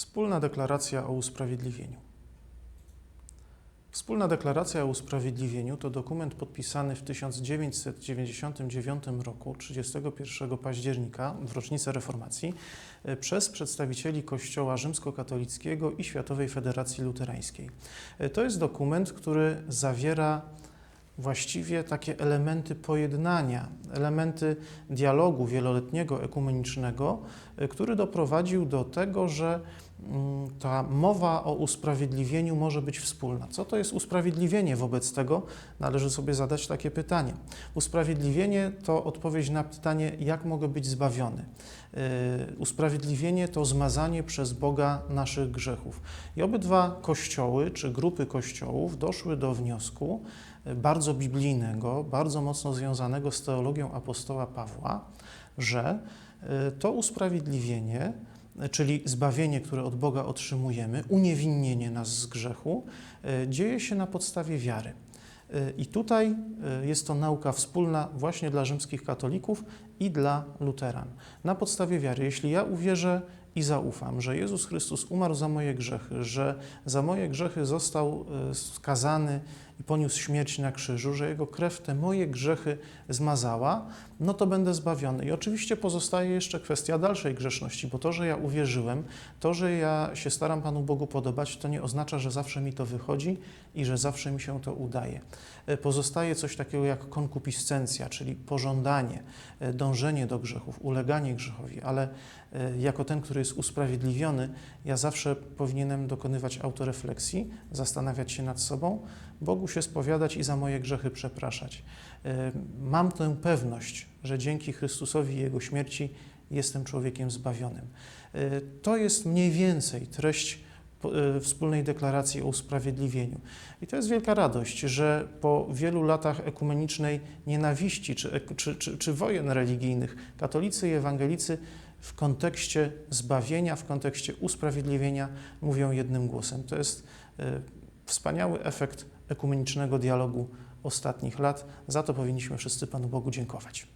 Wspólna deklaracja o usprawiedliwieniu. Wspólna deklaracja o usprawiedliwieniu to dokument podpisany w 1999 roku, 31 października, w rocznicę reformacji, e, przez przedstawicieli Kościoła Rzymskokatolickiego i Światowej Federacji Luterańskiej. E, To jest dokument, który zawiera właściwie takie elementy pojednania, elementy dialogu wieloletniego, ekumenicznego, y, który doprowadził do tego, że mm, ta mowa o usprawiedliwieniu może być wspólna. Co to jest usprawiedliwienie? Wobec tego należy sobie zadać takie pytanie. Usprawiedliwienie to odpowiedź na pytanie, jak mogę być zbawiony. Y, Usprawiedliwienie to zmazanie przez Boga naszych grzechów. I obydwa kościoły czy grupy kościołów doszły do wniosku y, bardzo biblijnego, bardzo mocno związanego z teologią apostoła Pawła, że y, to usprawiedliwienie, czyli zbawienie, które od Boga otrzymujemy, uniewinnienie nas z grzechu, y, dzieje się na podstawie wiary. Y, I tutaj jest to nauka wspólna właśnie dla rzymskich katolików i dla luteran. Na podstawie wiary, jeśli ja uwierzę i zaufam, że Jezus Chrystus umarł za moje grzechy, że za moje grzechy został y, skazany i poniósł śmierć na krzyżu, że Jego krew te moje grzechy zmazała, no to będę zbawiony. I oczywiście pozostaje jeszcze kwestia dalszej grzeszności, bo to, że ja uwierzyłem, to, że ja się staram Panu Bogu podobać, to nie oznacza, że zawsze mi to wychodzi i że zawsze mi się to udaje. E, Pozostaje coś takiego jak konkupiscencja, czyli pożądanie, e, dążenie do grzechów, uleganie grzechowi, ale e, jako ten, który jest usprawiedliwiony, ja zawsze powinienem dokonywać autorefleksji, zastanawiać się nad sobą, Bogu się spowiadać i za moje grzechy przepraszać. E, Mam tę pewność, że dzięki Chrystusowi i Jego śmierci jestem człowiekiem zbawionym. E, To jest mniej więcej treść e, wspólnej deklaracji o usprawiedliwieniu. I to jest wielka radość, że po wielu latach ekumenicznej nienawiści czy, ek- czy, czy, czy wojen religijnych, katolicy i ewangelicy w kontekście zbawienia, w kontekście usprawiedliwienia mówią jednym głosem. To jest e, wspaniały efekt ekumenicznego dialogu ostatnich lat. Za to powinniśmy wszyscy Panu Bogu dziękować.